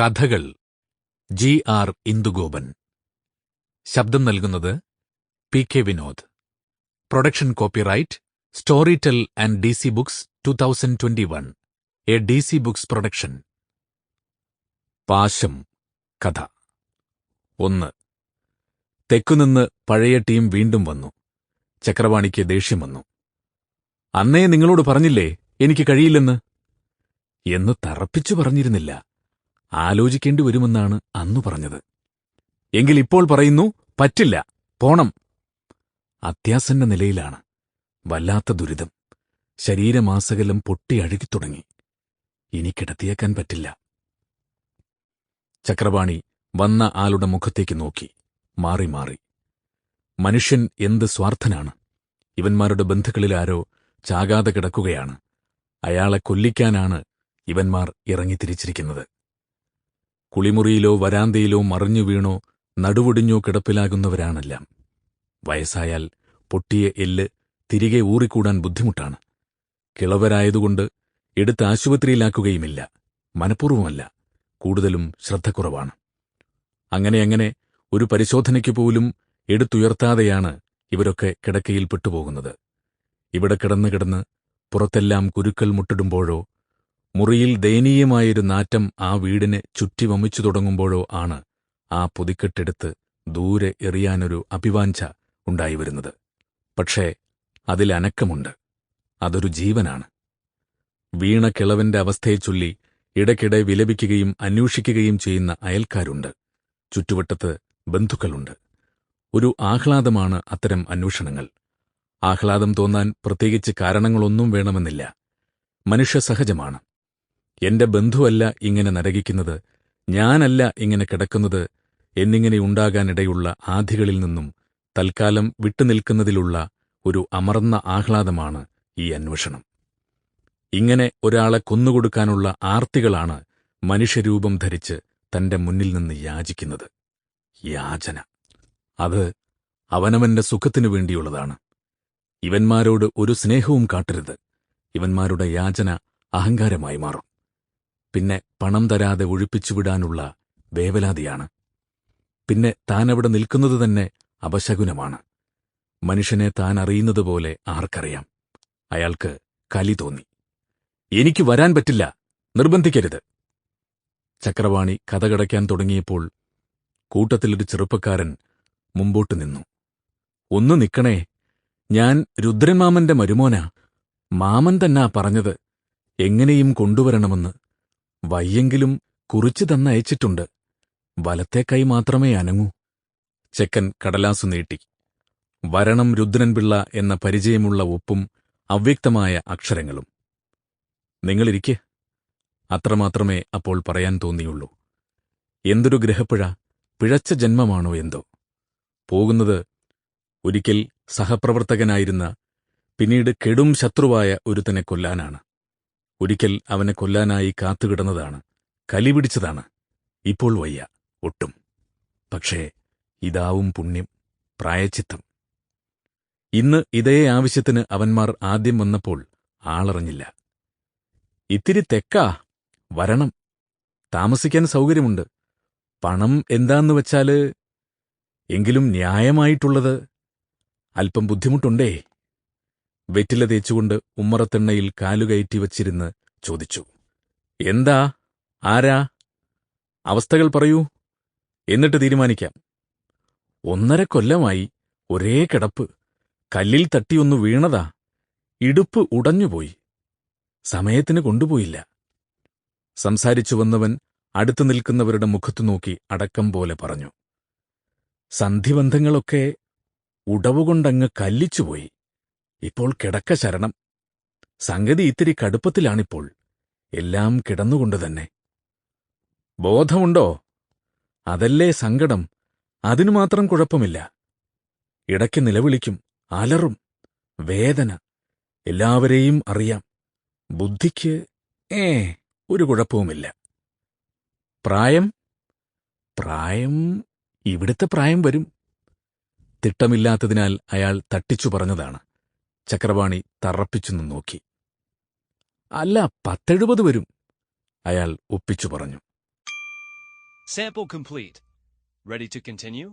കഥകൾ. G R Indugopan. ശബ്ദം നൽകുന്നത് P K Vinod. Production copyright Storytel and D C books two thousand twenty one A D C books production. പാശം കഥ. ഒന്ന്. തെക്കുനിന്ന് പഴയ team വീണ്ടും വന്നു. ചക്രവാണിക്ക് ദേഷ്യം വന്നു. അന്നേ നിങ്ങളോട് പറഞ്ഞില്ലേ എനിക്ക് കഴിയില്ലെന്ന്? എന്ന് തറപ്പിച്ചു പറഞ്ഞിരുന്നില്ല. ആലോചിക്കേണ്ടി വരുമെന്നാണ് അന്നു പറഞ്ഞത്. എങ്കിൽ ഇപ്പോൾ പറയുന്നു പറ്റില്ല പോണം. അത്യാസന്ന നിലയിലാണ്. വല്ലാത്ത ദുരിതം. ശരീരമാസകലം പൊട്ടി അഴുകിത്തുടങ്ങി. ഇനി കിടത്തിയേക്കാൻ പറ്റില്ല. ചക്രപാണി വന്ന ആളുടെ മുഖത്തേക്ക് നോക്കി. മാറി മാറി. മനുഷ്യൻ എന്ത് സ്വാർത്ഥനാണ്. ഇവന്മാരുടെ ബന്ധുക്കളിലാരോ ചാകാതെ കിടക്കുകയാണ്. അയാളെ കൊല്ലിക്കാനാണ് ഇവന്മാർ ഇറങ്ങിത്തിരിച്ചിരിക്കുന്നത്. കുളിമുറിയിലോ വരാന്തയിലോ മറിഞ്ഞു വീണോ നടുവൊടിഞ്ഞോ കിടപ്പിലാകുന്നവരാണെല്ലാം. വയസ്സായാൽ പൊട്ടിയ എല്ല് തിരികെ ഊറിക്കൂടാൻ ബുദ്ധിമുട്ടാണ്. കിളവരായതുകൊണ്ട് എടുത്ത് ആശുപത്രിയിലാക്കുകയുമില്ല മനഃപൂർവമല്ല. കൂടുതലും ശ്രദ്ധക്കുറവാണ്. അങ്ങനെ അങ്ങനെ ഒരു പരിശോധനയ്ക്ക് പോലും എടുത്തുയർത്താതെയാണ് ഇവരൊക്കെ കിടക്കയിൽ പെട്ടുപോകുന്നത്. ഇവിടെ കിടന്ന് കിടന്ന് പുറത്തെല്ലാം കുരുക്കൾ മുട്ടിടുമ്പോഴോ മുറിയിൽ ദയനീയമായൊരു നാറ്റം ആ വീടിനെ ചുറ്റി വമിച്ചു തുടങ്ങുമ്പോഴോ ആണ് ആ പുതിക്കെട്ടെടുത്ത് ദൂരെ എറിയാനൊരു അഭിവാഞ്ച ഉണ്ടായി വരുന്നത് പക്ഷേ അതിലനക്കമുണ്ട് അതൊരു ജീവനാണ്. വീണ കിളവന്റെ അവസ്ഥയെ ചൊല്ലി ഇടയ്ക്കിടെ വിലപിക്കുകയും അന്വേഷിക്കുകയും ചെയ്യുന്ന അയൽക്കാരുണ്ട്. ചുറ്റുവട്ടത്ത് ബന്ധുക്കളുണ്ട്. ഒരു ആഹ്ലാദമാണ് അത്തരം അന്വേഷണങ്ങൾ. ആഹ്ലാദം തോന്നാൻ പ്രത്യേകിച്ച് കാരണങ്ങളൊന്നും വേണമെന്നില്ല. മനുഷ്യസഹജമാണ് എന്റെ ബന്ധുവല്ല ഇങ്ങനെ നരകിക്കുന്നത് ഞാനല്ല ഇങ്ങനെ കിടക്കുന്നത് എന്നിങ്ങനെ ഉണ്ടാകാനിടയുള്ള ആധികളിൽ നിന്നും തൽക്കാലം വിട്ടുനിൽക്കുന്നതിലുള്ള ഒരു അമർന്ന ആഹ്ലാദമാണ് ഈ അന്വേഷണം. ഇങ്ങനെ ഒരാളെ കൊന്നുകൊടുക്കാനുള്ള ആർത്തികളാണ് മനുഷ്യരൂപം ധരിച്ച് തന്റെ മുന്നിൽ നിന്ന് യാചിക്കുന്നത്. യാചന. അത് അവനവന്റെ സുഖത്തിനു വേണ്ടിയുള്ളതാണ്. ഇവന്മാരോട് ഒരു സ്നേഹവും കാട്ടരുത്. ഇവന്മാരുടെ യാചന അഹങ്കാരമായി മാറും. പിന്നെ പണം തരാതെ ഒഴിപ്പിച്ചുവിടാനുള്ള വേവലാതിയാണ്. പിന്നെ താനവിടെ നിൽക്കുന്നത് തന്നെ അപശകുനമാണ്. മനുഷ്യനെ താൻ അറിയുന്നതുപോലെ ആർക്കറിയാം. അയാൾക്ക് കലി തോന്നി. എനിക്ക് വരാൻ പറ്റില്ല. നിർബന്ധിക്കരുത്. ചക്രവാണി കഥകടയ്ക്കാൻ തുടങ്ങിയപ്പോൾ കൂട്ടത്തിലൊരു ചെറുപ്പക്കാരൻ മുമ്പോട്ട് നിന്നു. ഒന്ന് നിക്കണേ. ഞാൻ രുദ്രമാമന്റെ മരുമോന. മാമൻ തന്നാ പറഞ്ഞത്. എങ്ങനെയും കൊണ്ടുവരണമെന്ന് വയ്യെങ്കിലും കുറിച്ചു തന്നയച്ചിട്ടുണ്ട്. വലത്തെ കൈ മാത്രമേ അനങ്ങൂ. ചെക്കൻ കടലാസു നീട്ടി. വരണം രുദ്രൻപിള്ള എന്ന പരിചയമുള്ള ഒപ്പും അവ്യക്തമായ അക്ഷരങ്ങളും. നിങ്ങളിരിക്കെ. അത്രമാത്രമേ അപ്പോൾ പറയാൻ തോന്നിയുള്ളൂ. എന്തൊരു ഗ്രഹപ്പിഴ പിഴച്ച ജന്മമാണോ എന്തോ. പോകുന്നത് ഒരിക്കൽ സഹപ്രവർത്തകനായിരുന്ന പിന്നീട് കെടും ശത്രുവായ ഒരുത്തനെ കൊല്ലാനാണ്. ഒരിക്കൽ അവനെ കൊല്ലാനായി കാത്തുകിടന്നതാണ്. കലിപിടിച്ചതാണ് ഇപ്പോൾ വയ്യ ഒട്ടും. പക്ഷേ ഇതാവും പുണ്യം പ്രായച്ചിത്തം. ഇന്ന് ഇതേ ആവശ്യത്തിന് അവന്മാർ ആദ്യം വന്നപ്പോൾ ആളറിഞ്ഞില്ല. ഇത്തിരി തെക്കാ വരണം. താമസിക്കാൻ സൗകര്യമുണ്ട്. പണം എന്താന്ന് വെച്ചാൽ എങ്കിലും ന്യായമായിട്ടുള്ളത് അല്പം ബുദ്ധിമുട്ടുണ്ടേ. വെറ്റില തേച്ചുകൊണ്ട് ഉമ്മറത്തെണ്ണയിൽ കാലുകയറ്റി വച്ചിരുന്ന് ചോദിച്ചു എന്താ? ആരാ? അവസ്ഥകൾ പറയൂ. എന്നിട്ട് തീരുമാനിക്കാം. ഒന്നര കൊല്ലമായി ഒരേ കിടപ്പ്. കല്ലിൽ തട്ടിയൊന്നു വീണതാ. ഇടുപ്പ് ഉടഞ്ഞുപോയി. സമയത്തിന് കൊണ്ടുപോയില്ല. സംസാരിച്ചു വന്നവൻ അടുത്തു നിൽക്കുന്നവരുടെ മുഖത്തു നോക്കി അടക്കം പോലെ പറഞ്ഞു. സന്ധിബന്ധങ്ങളൊക്കെ ഉടവുകൊണ്ടങ്ങ് കല്ലിച്ചുപോയി. ഇപ്പോൾ കിടക്ക ശരണം. സംഗതി ഇത്തിരി കടുപ്പത്തിലാണിപ്പോൾ. എല്ലാം കിടന്നുകൊണ്ട് തന്നെ. ബോധമുണ്ടോ? അതല്ലേ സങ്കടം. അതിനു മാത്രം കുഴപ്പമില്ല. ഇടയ്ക്ക് നിലവിളിക്കും അലറും വേദന. എല്ലാവരെയും അറിയാം. ബുദ്ധിക്ക് ഏ ഒരു കുഴപ്പവുമില്ല. പ്രായം? പ്രായം ഇവിടുത്തെ പ്രായം വരും. തിട്ടമില്ലാത്തതിനാൽ അയാൾ തട്ടിച്ചു പറഞ്ഞതാണ്. ചക്രവാണി തറപ്പിച്ചു നോക്കി അല്ല പത്തെഴുപത് വരും അയാൾ ഒപ്പിച്ചു പറഞ്ഞു Sample complete. Ready to continue?